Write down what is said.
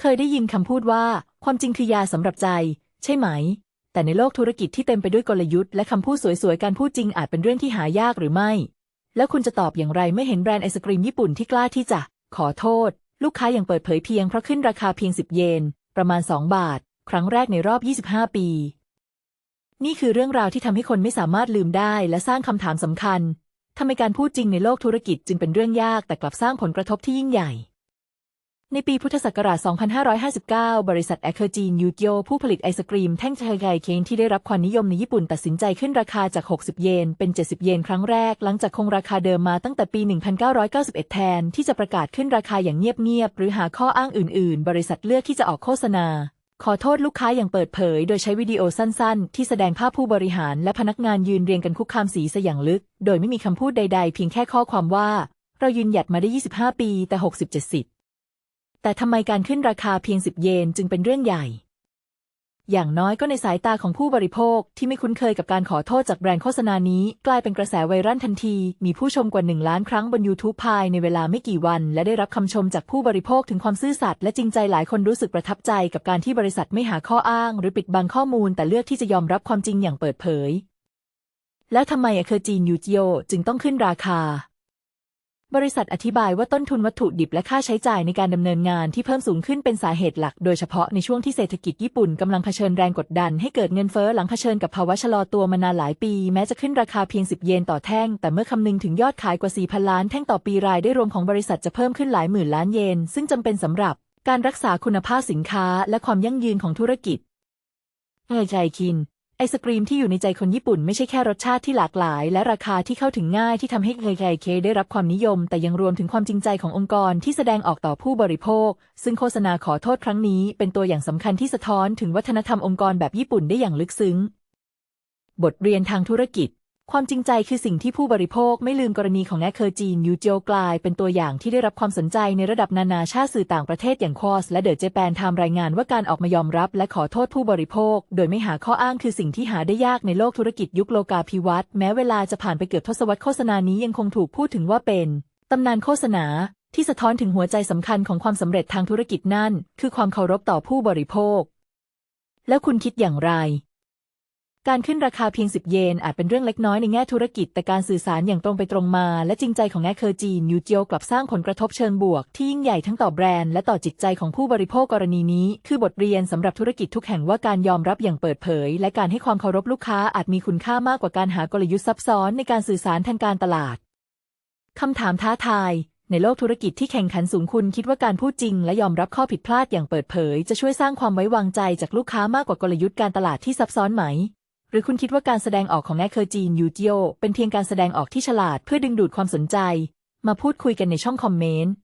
เคยได้ยินคำพูดว่า ความจริงคือยาสำหรับใจ ใช่ไหม แต่ในโลกธุรกิจที่เต็มไปด้วยกลยุทธ์และคำพูดสวยๆ การพูดจริงอาจเป็นเรื่องที่หายากหรือไม่ แล้วคุณจะตอบอย่างไรเมื่อเห็นแบรนด์ไอศกรีมญี่ปุ่นที่กล้าที่จะ ขอโทษ ลูกค้าอย่างเปิดเผยเพียงเพราะขึ้นราคาเพียง 10 เยน ประมาณ 2 บาท ครั้งแรกในรอบ 25 ปี นี่คือเรื่องราวที่ทำให้คนไม่สามารถลืมได้ และสร้างคำถามสำคัญทำไมการพูดจริงในโลกธุรกิจจึงเป็นเรื่องยากแต่กลับสร้างผลกระทบที่ยิ่งใหญ่ ในปีพุทธศักราช 2559 บริษัทแอคเคอร์จีนยูกียวผู้ผลิตไอศกรีมแท่งไชไกเค้นที่ได้รับความนิยมในญี่ปุ่นตัดสินใจขึ้นราคาจาก 60 เยน เป็น 70 เยนครั้งแรก หลังจากคงราคาเดิมมาตั้งแต่ปี 1991 แทน ที่จะประกาศขึ้นราคาอย่างเงียบๆ หรือหาข้ออ้างอื่นๆ บริษัทเลือกที่จะออกโฆษณา ขอโทษลูกค้าอย่างเปิดเผย โดยใช้วิดีโอสั้นๆ ที่แสดงภาพผู้บริหารและพนักงานยืนเรียงกันคุกคามสีสอย่างลึก โดยไม่มีคำพูดใด ๆ เพียงแค่ข้อความว่า เรายืนหยัดมาได้ 25 ปีแต่60-70 แต่ทำไมการขึ้นราคาเพียง 10 เยนจึงเป็นเรื่องใหญ่ อย่างน้อยก็ในสายตาของผู้บริโภคที่ไม่คุ้นเคยกับการขอโทษจากแบรนด์โฆษณานี้ กลายเป็นกระแสไวรัลทันที มีผู้ชมกว่า 1 ล้านครั้งบน YouTube ภายในเวลาไม่กี่วัน และได้รับคำชมจากผู้บริโภคถึงความซื่อสัตย์และจริงใจหลายคนรู้สึกประทับใจกับการที่บริษัทไม่หาข้ออ้าง หรือปิดบังข้อมูลแต่เลือกที่จะยอมรับความจริงอย่างเปิดเผย แล้วทำไมอเคอร์จีนยูจิโอจึงต้องขึ้นราคา บริษัทอธิบายว่าต้นทุนวัตถุดิบและค่าใช้จ่ายในการดำเนินงานที่เพิ่มสูงขึ้นเป็นสาเหตุหลัก โดยเฉพาะในช่วงที่เศรษฐกิจญี่ปุ่นกำลังเผชิญแรงกดดันให้เกิดเงินเฟ้อหลังเผชิญกับภาวะชะลอตัวมานานหลายปี แม้จะขึ้นราคาเพียง 10 เยนต่อแท่ง แต่เมื่อคำนึงถึงยอดขายกว่า 4,000 ล้านแท่งต่อปีรายได้รวมของบริษัทจะเพิ่มขึ้นหลายหมื่นล้านเยน ซึ่งจำเป็นสำหรับการรักษาคุณภาพสินค้าและความยั่งยืนของธุรกิจเออใจคิน ไอศกรีมที่อยู่ในใจคนญี่ปุ่นไม่ใช่แค่รสชาติที่หลากหลาย และราคาที่เข้าถึงง่ายที่ทำให้ไคไคเคได้รับความนิยม แต่ยังรวมถึงความจริงใจขององค์กรที่แสดงออกต่อผู้บริโภค ซึ่งโฆษณาขอโทษครั้งนี้เป็นตัวอย่างสำคัญที่สะท้อนถึงวัฒนธรรมองค์กรแบบญี่ปุ่นได้อย่างลึกซึ้ง บทเรียนทางธุรกิจ ความจริงใจคือสิ่งที่ผู้บริโภคไม่ลืมกรณีของแอคเคอร์จีนยูเจียวกลายเป็นตัวอย่างที่ได้รับความสนใจในระดับนานาชาติสื่อต่างประเทศอย่างคอสและเดอะเจแปนทม์รายงานว่าการออกมายอมรับและขอโทษผู้บริโภค โดยไม่หาข้ออ้างคือสิ่งที่หาได้ยากในโลกธุรกิจยุคโลกาภิวัตน์แม้เวลาจะผ่านไปเกือบทศวรรษโฆษณานี้ยังคงถูกพูดถึงว่าเป็นตำนานโฆษณาที่สะท้อนถึงหัวใจสำคัญของความสำเร็จทางธุรกิจนั่น คือความเคารพต่อผู้บริโภค แล้วคุณคิดอย่างไร การขึ้นราคาเพียง 10 เยน อาจเป็นเรื่องเล็กน้อยในแง่ธุรกิจ แต่การสื่อสารอย่างตรงไปตรงมา และจริงใจของแอคเคอร์จีนยูเจียวกลับสร้างผลกระทบเชิงบวก ที่ยิ่งใหญ่ทั้งต่อแบรนด์และต่อจิตใจของผู้บริโภคกรณีนี้ คือบทเรียนสำหรับธุรกิจทุกแห่งว่าการยอมรับอย่างเปิดเผย และการให้ความเคารพลูกค้าอาจมีคุณค่ามากกว่าการหากลยุทธ์ซับซ้อนในการสื่อสารทางการตลาดคำถามท้าทาย ในโลกธุรกิจที่แข่งขันสูงคุณคิดว่าการพูดจริง และยอมรับข้อผิดพลาดอย่างเปิดเผย จะช่วยสร้างความไว้วางใจจากลูกค้ามากกว่ากลยุทธ์การตลาดที่ซับซ้อนไหม หรือคุณคิดว่าการแสดงออกของแอคเคอร์จีนยูจิโอเป็นเพียงการแสดงออกที่ฉลาดเพื่อดึงดูดความสนใจ มาพูดคุยกันในช่องคอมเมนต์